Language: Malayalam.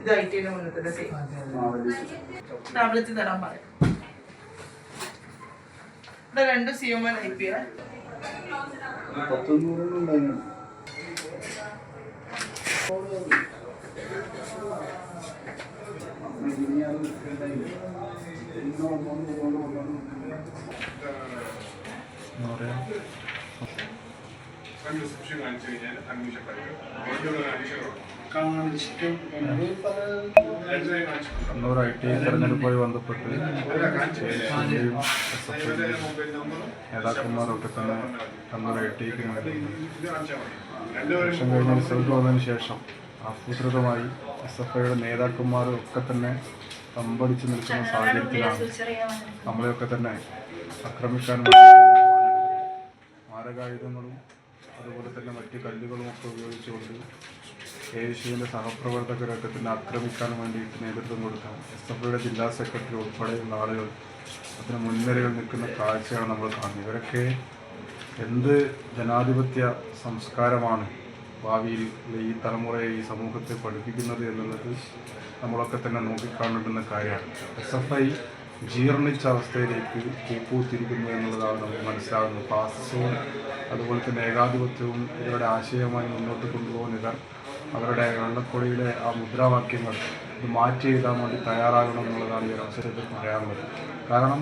ഇത് ഐ ടിന്റെ മുന്നത്തെ സെയിം ടാബ്ലറ്റ് തരാൻ പറയും ഇവിടെ രണ്ട് C M N I P reception കാണിച്ചു കഴിഞ്ഞാൽ അഡ്മിഷൻ കഴിയും കണ്ണൂർ ഐ ടി തെരഞ്ഞെടുപ്പുമായി ബന്ധപ്പെട്ട് നേതാക്കന്മാർ ഒക്കെ തന്നെ കണ്ണൂർ ഐ ടിക്ക് ഇലക്ഷൻ കഴിഞ്ഞ് റിസൾട്ട് വന്നതിന് ശേഷം ആസൂത്രിതമായി എസ് എഫ് ഐയുടെ നേതാക്കന്മാരും ഒക്കെ തന്നെ തമ്പടിച്ച് നിൽക്കുന്ന സാഹചര്യത്തിലാണ് നമ്മളെയൊക്കെ തന്നെ ആക്രമിക്കാൻ മാരകായുധങ്ങളും അതുപോലെ തന്നെ മറ്റ് കല്ലുകളും ഒക്കെ ഉപയോഗിച്ചുകൊണ്ട് ഐസിയുടെ സഹപ്രവർത്തകരൊക്കെ തന്നെ ആക്രമിക്കാൻ വേണ്ടിയിട്ട് നേതൃത്വം കൊടുക്കാൻ എസ് എഫ് ഐയുടെ ജില്ലാ സെക്രട്ടറി ഉൾപ്പെടെയുള്ള ആളുകൾ അതിന് മുൻനിരയിൽ നിൽക്കുന്ന കാഴ്ചയാണ് നമ്മൾ കാണുന്നത്. ഇവരൊക്കെ എന്ത് ജനാധിപത്യ സംസ്കാരമാണ് ഭാവിയിൽ ഈ തലമുറയെ ഈ സമൂഹത്തെ പഠിപ്പിക്കുന്നത് എന്നുള്ളത് നമ്മളൊക്കെ തന്നെ നോക്കിക്കാണേണ്ടുന്ന കാര്യമാണ്. എസ് എഫ് ഐ ജീർണിച്ച അവസ്ഥയിലേക്ക് കൂപ്പൂത്തിരിക്കുന്നു എന്നുള്ളതാണ് നമുക്ക് മനസ്സിലാകുന്നത്. ഫാസിസവും അതുപോലെ തന്നെ ഏകാധിപത്യവും ഇവരുടെ ആശയമായി മുന്നോട്ട് കൊണ്ടുപോകുന്ന ഇവർ അവരുടെ കള്ളക്കൊടിയിലെ ആ മുദ്രാവാക്യങ്ങൾ ഇത് മാറ്റി എഴുതാൻ വേണ്ടി തയ്യാറാകണം എന്നുള്ളതാണ് ഈ ഒരു അവസരത്തിൽ പറയാനുള്ളത്. കാരണം